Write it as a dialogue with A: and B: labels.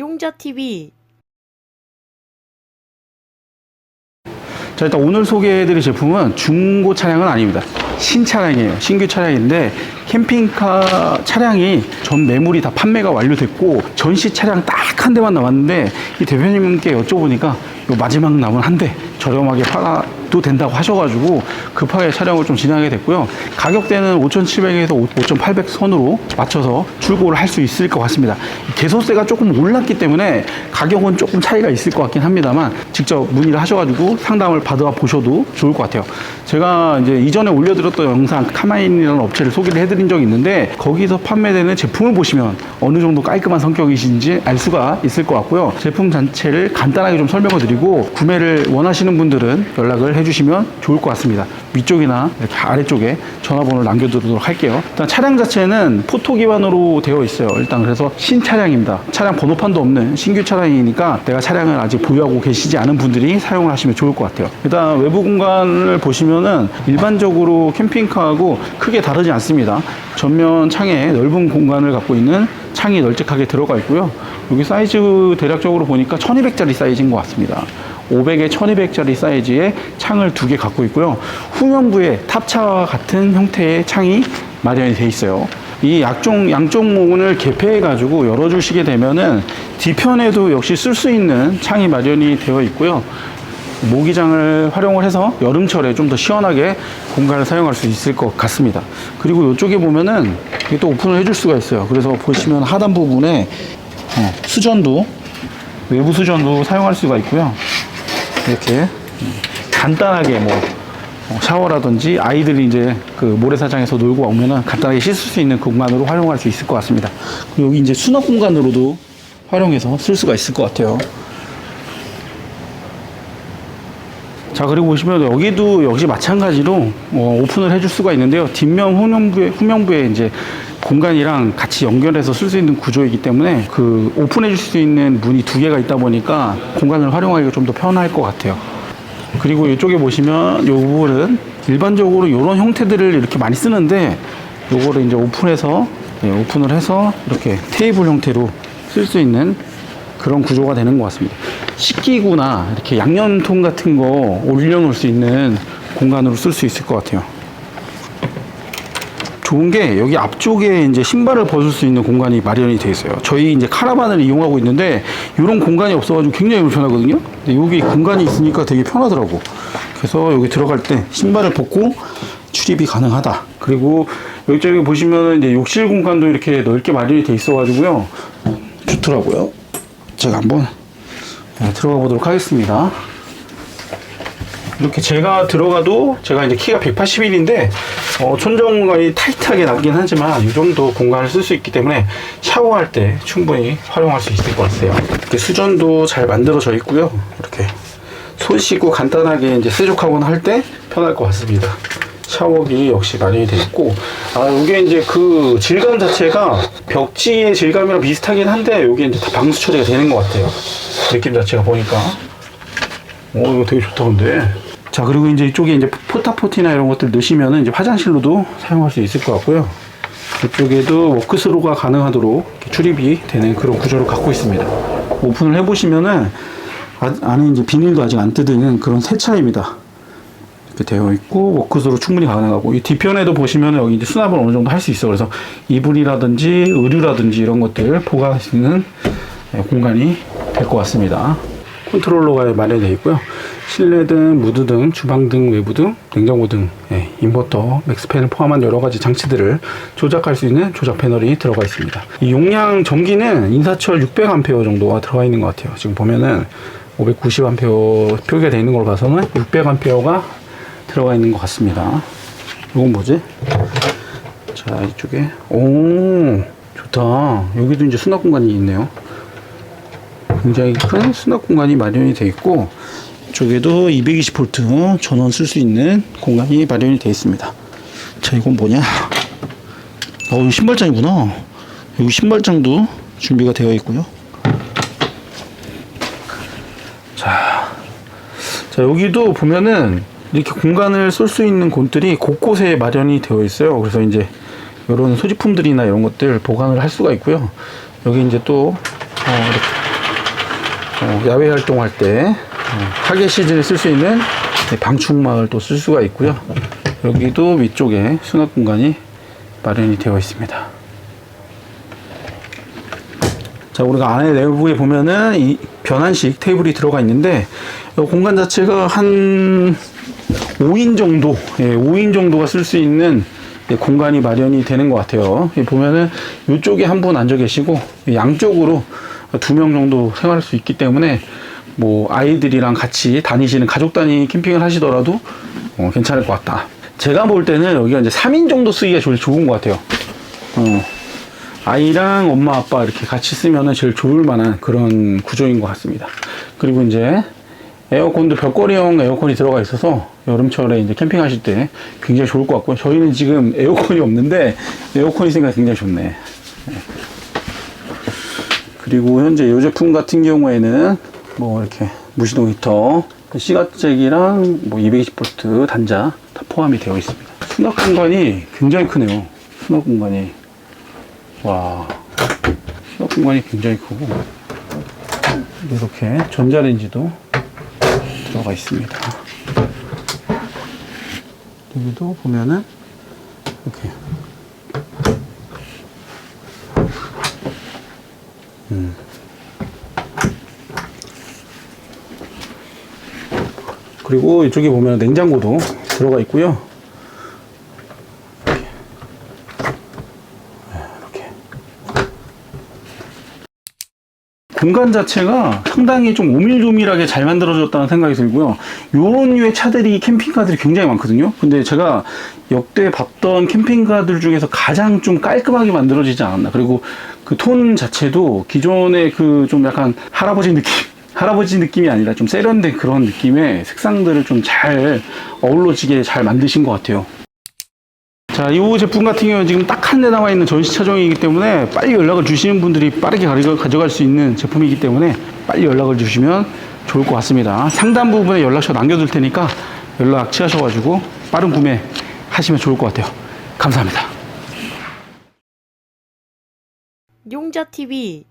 A: 용자TV
B: 자, 일단 오늘 소개해드릴 제품은 중고 차량은 아닙니다. 신차량이에요. 신규 차량인데 캠핑카 차량이 전 매물이 다 판매가 완료됐고 전시 차량 딱 한 대만 남았는데 이 대표님께 여쭤보니까 요 마지막 남은 한 대 저렴하게 팔아 도 된다고 하셔가지고 급하게 촬영을 좀 진행하게 됐고요. 가격대는 5,700에서 5,800 선으로 맞춰서 출고를 할 수 있을 것 같습니다. 개소세가 조금 올랐기 때문에 가격은 조금 차이가 있을 것 같긴 합니다만 직접 문의를 하셔가지고 상담을 받아 보셔도 좋을 것 같아요. 제가 이제 이전에 올려드렸던 영상 카마인이라는 업체를 소개를 해드린 적이 있는데 거기서 판매되는 제품을 보시면 어느 정도 깔끔한 성격이신지 알 수가 있을 것 같고요. 제품 자체를 간단하게 좀 설명을 드리고 구매를 원하시는 분들은 연락을 해 주시면 좋을 것 같습니다. 위쪽이나 이렇게 아래쪽에 전화번호를 남겨두도록 할게요. 일단 차량 자체는 포토 기반으로 되어 있어요. 일단 그래서 신차량입니다. 차량 번호판도 없는 신규 차량이니까 내가 차량을 아직 보유하고 계시지 않은 분들이 사용을 하시면 좋을 것 같아요. 일단 외부 공간을 보시면은 일반적으로 캠핑카하고 크게 다르지 않습니다. 전면 창에 넓은 공간을 갖고 있는 창이 널찍하게 들어가 있고요. 여기 사이즈 대략적으로 보니까 1200짜리 사이즈인 것 같습니다. 500에 1200짜리 사이즈의 창을 두 개 갖고 있고요. 후면부에 탑차와 같은 형태의 창이 마련이 되어 있어요. 이 양쪽, 양쪽 문을 개폐해 가지고 열어주시게 되면은 뒤편에도 역시 쓸 수 있는 창이 마련이 되어 있고요. 모기장을 활용을 해서 여름철에 좀 더 시원하게 공간을 사용할 수 있을 것 같습니다. 그리고 이쪽에 보면은 이게 또 오픈을 해줄 수가 있어요. 그래서 보시면 하단 부분에 어, 수전도 외부 수전도 사용할 수가 있고요. 이렇게 간단하게 뭐 어, 샤워라든지 아이들이 이제 그 모래사장에서 놀고 오면은 간단하게 씻을 수 있는 공간으로 활용할 수 있을 것 같습니다. 여기 이제 수납 공간으로도 활용해서 쓸 수가 있을 것 같아요. 자 그리고 보시면 여기도 역시 마찬가지로 어, 오픈을 해줄 수가 있는데요 뒷면 후면부에 후면부에 이제 공간이랑 같이 연결해서 쓸 수 있는 구조이기 때문에 그 오픈해 줄 수 있는 문이 두 개가 있다 보니까 공간을 활용하기가 좀 더 편할 것 같아요 그리고 이쪽에 보시면 요 부분은 일반적으로 이런 형태들을 이렇게 많이 쓰는데 요거를 이제 오픈해서 예, 오픈을 해서 이렇게 테이블 형태로 쓸 수 있는 그런 구조가 되는 것 같습니다. 식기구나 이렇게 양념통 같은 거 올려놓을 수 있는 공간으로 쓸 수 있을 것 같아요. 좋은 게 여기 앞쪽에 이제 신발을 벗을 수 있는 공간이 마련이 되어 있어요. 저희 이제 카라반을 이용하고 있는데 이런 공간이 없어가지고 굉장히 불편하거든요. 근데 여기 공간이 있으니까 되게 편하더라고. 그래서 여기 들어갈 때 신발을 벗고 출입이 가능하다. 그리고 여기저기 보시면은 이제 욕실 공간도 이렇게 넓게 마련이 돼 있어가지고요. 좋더라고요. 제가 한번 네, 들어가 보도록 하겠습니다. 이렇게 제가 들어가도 제가 이제 키가 181인데 어, 공간이 타이트하게 나긴 하지만 이 정도 공간을 쓸 수 있기 때문에 샤워할 때 충분히 활용할 수 있을 것 같아요. 이렇게 수전도 잘 만들어져 있고요. 이렇게 손 씻고 간단하게 이제 세족하거나 할 때 편할 것 같습니다. 샤워기 역시 마련이 되어 있고 아 이게 이제 그 질감 자체가 벽지의 질감이랑 비슷하긴 한데 이게 이제 다 방수 처리가 되는 것 같아요. 느낌 자체가 보니까 오 이거 되게 좋다 근데 자 그리고 이제 이쪽에 이제 포타포티나 이런 것들 넣으시면은 이제 화장실로도 사용할 수 있을 것 같고요 이쪽에도 워크스로가 가능하도록 출입이 되는 그런 구조를 갖고 있습니다 오픈을 해보시면은 아, 안에 이제 비닐도 아직 안 뜯은 그런 새 차입니다 이렇게 되어 있고 워크스로 충분히 가능하고 이 뒤편에도 보시면 여기 이제 수납을 어느 정도 할 수 있어 요 그래서 이불이라든지 의류라든지 이런 것들 보관할 수 있는 예, 공간이 될 것 같습니다. 컨트롤러가 마련되어 있고요. 실내 등, 무드 등, 주방 등, 외부 등, 냉장고 등, 예, 인버터, 맥스팬을 포함한 여러 가지 장치들을 조작할 수 있는 조작 패널이 들어가 있습니다. 이 용량 전기는 인사철 600A 정도가 들어가 있는 것 같아요. 지금 보면은 590A 표기가 되어 있는 걸 봐서는 600A가 들어가 있는 것 같습니다. 이건 뭐지? 자, 이쪽에. 오, 좋다. 여기도 이제 수납 공간이 있네요. 굉장히 큰 수납 공간이 마련이 되어 있고, 이 쪽에도 220V 전원 쓸 수 있는 공간이 마련이 되어 있습니다. 자, 이건 뭐냐? 어, 신발장이구나. 여기 신발장도 준비가 되어 있고요. 자, 자, 여기도 보면은 이렇게 공간을 쏠수 있는 곳들이 곳곳에 마련이 되어 있어요. 그래서 이제 이런 소지품들이나 이런 것들 보관을 할 수가 있고요. 여기 이제 또 어, 이렇게 어, 야외 활동할 때 어, 타겟 시즌에 쓸 수 있는 네, 방충망을 또 쓸 수가 있고요. 여기도 위쪽에 수납 공간이 마련이 되어 있습니다. 자, 우리가 안에 내부에 보면은 이 변환식 테이블이 들어가 있는데 이 공간 자체가 한 5인 정도, 예, 5인 정도가 쓸 수 있는 예, 공간이 마련이 되는 것 같아요. 예, 보면은 이쪽에 한 분 앉아 계시고 양쪽으로 두 명 정도 생활할 수 있기 때문에 뭐 아이들이랑 같이 다니시는 가족 단위 캠핑을 하시더라도 어, 괜찮을 것 같다. 제가 볼 때는 여기가 이제 3인 정도 쓰기가 제일 좋은 것 같아요. 어, 아이랑 엄마 아빠 이렇게 같이 쓰면은 제일 좋을 만한 그런 구조인 것 같습니다. 그리고 이제 에어컨도 벽걸이형 에어컨이 들어가 있어서 여름철에 이제 캠핑하실 때 굉장히 좋을 것 같고요. 저희는 지금 에어컨이 없는데 에어컨이 있으니까 굉장히 좋네. 네. 그리고 현재 이 제품 같은 경우에는 뭐 이렇게 무시동 히터, 시가잭이랑 뭐 220V 단자 다 포함이 되어 있습니다. 수납 공간이 굉장히 크네요. 수납 공간이. 와, 수납 공간이 굉장히 크고 이렇게 전자레인지도 들어가 있습니다. 여기도 보면은 이렇게 음. 그리고 이쪽에 보면 냉장고도 들어가 있고요. 이렇게. 공간 자체가 상당히 좀 오밀조밀하게 잘 만들어졌다는 생각이 들고요. 요런 류의 차들이 캠핑카들이 굉장히 많거든요. 근데 제가 역대 봤던 캠핑카들 중에서 가장 좀 깔끔하게 만들어지지 않았나. 그리고 그 톤 자체도 기존의 그 좀 약간 할아버지 느낌, 할아버지 느낌이 아니라 좀 세련된 그런 느낌의 색상들을 좀 잘 어우러지게 잘 만드신 것 같아요. 자, 이 제품 같은 경우는 지금 딱 한대 나와 있는 전시 차종이기 때문에 빨리 연락을 주시는 분들이 빠르게 가져- 가져갈 수 있는 제품이기 때문에 빨리 연락을 주시면 좋을 것 같습니다. 상단 부분에 연락처 남겨둘 테니까 연락 취하셔가지고 빠른 구매 하시면 좋을 것 같아요. 감사합니다.
A: 용자TV